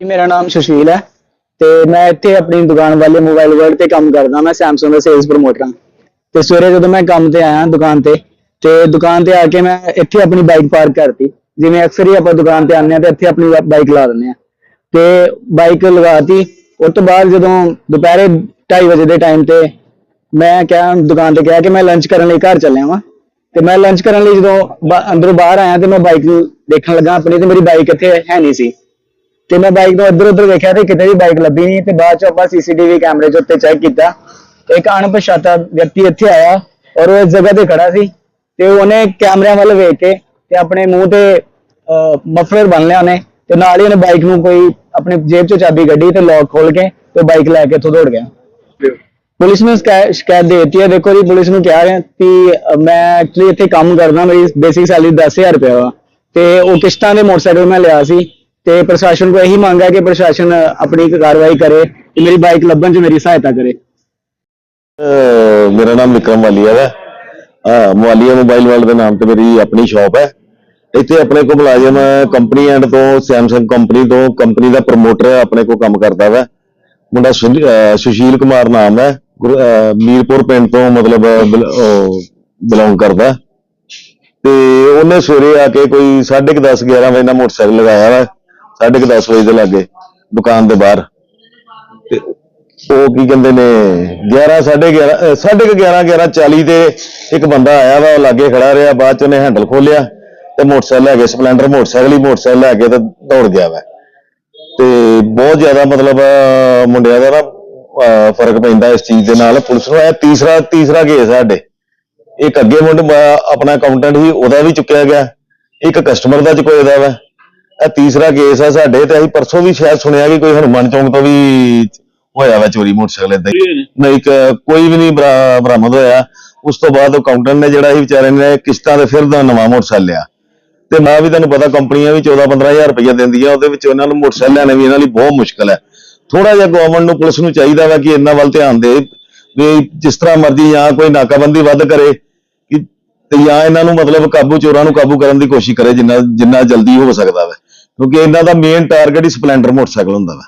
ਮੇਰਾ ਨਾਮ ਸੁਸ਼ੀਲ ਹੈ ਤੇ ਮੈਂ ਇੱਥੇ ਆਪਣੀ ਦੁਕਾਨ ਵਾਲੇ ਮੋਬਾਈਲ ਵਰਲਡ ਤੇ ਕੰਮ ਕਰਦਾ, ਮੈਂ Samsung ਦਾ ਸੇਲਸ ਪ੍ਰਮੋਟਰ ਹਾਂ। ਤੇ ਸਵੇਰੇ ਜਦੋਂ ਮੈਂ ਕੰਮ ਤੇ ਆਇਆ ਦੁਕਾਨ ਤੇ ਤੇ ਦੁਕਾਨ ਤੇ ਆ ਕੇ ਮੈਂ ਇੱਥੇ ਆਪਣੀ ਬਾਈਕ ਪਾਰਕ ਕਰਤੀ। ਜਿਵੇਂ ਅਕਸਰ ਹੀ ਆਪਾਂ ਦੁਕਾਨ ਤੇ ਆਉਂਦੇ ਆ ਤੇ ਇੱਥੇ ਆਪਣੀ ਬਾਈਕ ਲਾ ਦਿੰਦੇ ਆ ਤੇ ਬਾਈਕ ਲਗਾਤੀ, ਉਸ ਤੋਂ ਬਾਅਦ ਜਦੋਂ ਦੁਪਹਿਰੇ 2:30 ਵਜੇ ਦੇ ਟਾਈਮ ਤੇ ਮੈਂ ਕਿਹਾ, ਦੁਕਾਨ ਤੇ ਕਿਹਾ ਕਿ ਮੈਂ ਲੰਚ ਕਰਨ ਲਈ ਘਰ ਚੱਲਿਆ ਵਾਂ। ਤੇ ਮੈਂ ਲੰਚ ਕਰਨ ਲਈ ਜਦੋਂ ਅੰਦਰੋਂ ਬਾਹਰ ਆਇਆ ਤੇ ਮੈਂ ਬਾਈਕ ਨੂੰ ਦੇਖਣ ਲੱਗਾ, ਆਪਣੀ ਤੇ ਮੇਰੀ ਬਾਈਕ ਇੱਥੇ ਹੈ ਨਹੀਂ ਸੀ। ਤੇ ਮੈਂ ਬਾਈਕ ਨੂੰ ਇੱਧਰ ਉੱਧਰ ਵੇਖਿਆ ਤੇ ਕਿਤੇ ਵੀ ਬਾਈਕ ਲੱਭੀ ਨਹੀਂ ਤੇ ਬਾਅਦ ਚ ਆਪਾਂ ਸੀਸੀਟੀਵੀ ਕੈਮਰੇ 'ਚ ਉੱਤੇ ਚੈੱਕ ਕੀਤਾ। ਇੱਕ ਅਣਪਛਾਤਾ ਵਿਅਕਤੀ ਇੱਥੇ ਆਇਆ ਔਰ ਉਹ ਇਸ ਜਗ੍ਹਾ ਤੇ ਖੜਾ ਸੀ ਤੇ ਉਹਨੇ ਕੈਮਰਿਆਂ ਵੱਲ ਵੇਖ ਕੇ ਤੇ ਆਪਣੇ ਮੂੰਹ ਤੇ ਮਫਲਰ ਬੰਨ ਲਿਆ ਉਹਨੇ ਤੇ ਨਾਲ ਹੀ ਉਹਨੇ ਬਾਈਕ ਨੂੰ ਕੋਈ ਆਪਣੀ ਜੇਬ 'ਚੋਂ ਚਾਬੀ ਕੱਢੀ ਤੇ ਲੌਕ ਖੋਲ ਕੇ ਤੇ ਬਾਈਕ ਲੈ ਕੇ ਇੱਥੋਂ ਦੌੜ ਗਿਆ। ਪੁਲਿਸ ਨੂੰ ਸ਼ਿਕਾਇ- ਸ਼ਿਕਾਇਤ ਦੇ ਦਿੱਤੀ ਹੈ। ਦੇਖੋ ਜੀ ਪੁਲਿਸ ਨੂੰ ਕਿਹਾ ਹੈ ਕਿ ਮੈਂ ਐਕਚੁਅਲੀ ਇੱਥੇ ਕੰਮ ਕਰਦਾ ਮੇਰੀ ਬੇਸਿਕ ਸੈਲਰੀ 10000 ਰੁਪਏ ਵਾ ਤੇ ਉਹ ਕਿਸ਼ਤਾਂ ਦੇ ਮੋਟਰਸਾਈਕਲ ਮੈਂ ਲਿਆ ਸੀ। ਤੇ ਪ੍ਰਸ਼ਾਸਨ ਕੋ ਇਹੀ ਮੰਗ ਹੈ ਕਿ ਪ੍ਰਸ਼ਾਸਨ ਆਪਣੀ ਇੱਕ ਕਾਰਵਾਈ ਕਰੇ ਤੇ ਮੇਰੀ ਬਾਈਕ ਲੱਭਣ 'ਚ ਮੇਰੀ ਸਹਾਇਤਾ ਕਰੇ। ਮੇਰਾ ਨਾਮ ਵਿਕਰਮ ਵਾਲੀਆ ਹੈ ਹਾਂ ਮੁਆਲੀਆ ਮੋਬਾਈਲ ਵਰਲਡ ਦੇ ਨਾਮ ਤੇ ਮੇਰੀ ਆਪਣੀ ਸ਼ਾਪ ਹੈ। ਇੱਥੇ ਆਪਣੇ ਕੋਲ ਮੁਲਾਜ਼ਮ ਕੰਪਨੀ ਐਂਡ ਤੋਂ ਸੈਮਸੰਗ ਕੰਪਨੀ ਤੋਂ ਕੰਪਨੀ ਦਾ ਪ੍ਰਮੋਟਰ ਆਪਣੇ ਕੋਲ ਕੰਮ ਕਰਦਾ ਵਾ। ਮੁੰਡਾ ਸੁਸ਼ੀਲ ਕੁਮਾਰ ਨਾਮ ਹੈ। ਮੀਰਪੁਰ ਪਿੰਡ ਤੋਂ ਮਤਲਬ ਬਿਲੋਂਗ ਕਰਦਾ। ਤੇ ਉਹਨੇ ਸਵੇਰੇ ਆ ਕੇ ਕੋਈ 10:30 11 ਵਜੇ ਦਾ ਮੋਟਰਸਾਈਕਲ ਲਗਾਇਆ ਵਾ। 10:30 ਵਜੇ ਦੇ ਲਾਗੇ ਦੁਕਾਨ ਦੇ ਬਾਹਰ। ਤੇ ਉਹ ਕੀ ਕਹਿੰਦੇ ਨੇ 11 11:30 11:30 11:40 ਤੇ ਇੱਕ ਬੰਦਾ ਆਇਆ ਵਾ ਉਹ ਲਾਗੇ ਖੜਾ ਰਿਹਾ ਬਾਅਦ ਚ ਉਹਨੇ ਹੈਂਡਲ ਖੋਲਿਆ ਤੇ ਮੋਟਰਸਾਈਕਲ ਲੈ ਕੇ ਸਪਲੈਂਡਰ ਮੋਟਰਸਾਈਕਲ ਹੀ ਮੋਟਰਸਾਈਕਲ ਲੈ ਕੇ ਤੇ ਦੌੜ ਗਿਆ ਵਾ। ਤੇ ਬਹੁਤ ਜ਼ਿਆਦਾ ਮਤਲਬ ਮੁੰਡਿਆਂ ਦਾ ਨਾ ਅਹ, ਫ਼ਰਕ ਪੈਂਦਾ ਇਸ ਚੀਜ਼ ਦੇ ਨਾਲ। ਪੁਲਿਸ ਨੂੰ ਇਹ ਤੀਸਰਾ ਤੀਸਰਾ ਕੇਸ ਸਾਡੇ। ਇੱਕ ਅੱਗੇ ਮੁੰਡ ਆਪਣਾ ਅਕਾਊਂਟੈਂਟ ਸੀ ਉਹਦਾ ਵੀ ਚੁੱਕਿਆ ਗਿਆ। ਇੱਕ ਕਸਟਮਰ ਦਾ ਚੁੱਕਿਆ ਦਾ ਵਾ। ਇਹ ਤੀਸਰਾ ਕੇਸ ਹੈ ਸਾਡੇ ਤੇ ਅਸੀਂ ਪਰਸੋਂ ਵੀ ਸ਼ਾਇਦ ਸੁਣਿਆ ਕਿ ਕੋਈ ਹਨੂੰਮਾਨ ਚੌਂਕ ਤੋਂ ਵੀ ਹੋਇਆ ਵਾ ਚੋਰੀ ਮੋਟਰਸਾਈਕਲ ਹੀ। ਨਹੀਂ ਇੱਕ ਕੋਈ ਵੀ ਨਹੀਂ ਬਰਾ- ਬਰਾਮਦ ਹੋਇਆ। ਉਸ ਤੋਂ ਬਾਅਦ ਅਕਾਊਂਟੈਂਟ ਨੇ ਜਿਹੜਾ ਸੀ ਵਿਚਾਰੇ ਨੇ ਕਿਸ਼ਤਾਂ ਤੇ ਫਿਰ ਦਾ ਨਵਾਂ ਮੋਟਰਸਾਈਕਲ ਲਿਆ। ਤੇ ਮੈਂ ਵੀ ਤੁਹਾਨੂੰ ਪਤਾ ਕੰਪਨੀਆਂ ਵੀ 14 15000 ਰੁਪਏ ਦਿੰਦੀਆਂ ਉਹਦੇ ਵਿੱਚ ਉਹਨਾਂ ਨੂੰ ਮੋਟਰਸਾਈਕਲ ਲੈਣੇ ਵੀ ਇਹਨਾਂ ਲਈ ਬਹੁਤ ਮੁਸ਼ਕਲ ਹੈ। ਥੋੜਾ ਜਿਹਾ ਗਵਰਨਮੈਂਟ ਨੂੰ ਪੁਲਿਸ ਨੂੰ ਚਾਹੀਦਾ ਵਾ ਕਿ ਇਹਨਾਂ ਵੱਲ ਧਿਆਨ ਦੇ ਵੀ ਜਿਸ ਤਰ੍ਹਾਂ ਮਰਜ਼ੀ ਜਾਂ ਕੋਈ ਨਾਕਾਬੰਦੀ ਵੱਧ ਕਰੇ ਕਿ ਤੇ ਜਾਂ ਇਹਨਾਂ ਨੂੰ ਮਤਲਬ ਕਾਬੂ ਚੋਰਾਂ ਨੂੰ ਕਾਬੂ ਕਰਨ ਦੀ ਕੋਸ਼ਿਸ਼ ਕਰੇ ਜਿੰਨਾ ਜਿੰਨਾ ਜਲਦੀ ਹੋ ਸਕਦਾ ਵਾ। ਕਿਉਂਕਿ ਇਹਨਾਂ ਦਾ ਮੇਨ ਟਾਰਗੇਟ ਹੀ ਸਪਲੈਂਡਰ ਮੋਟਰਸਾਈਕਲ ਹੁੰਦਾ ਵਾ।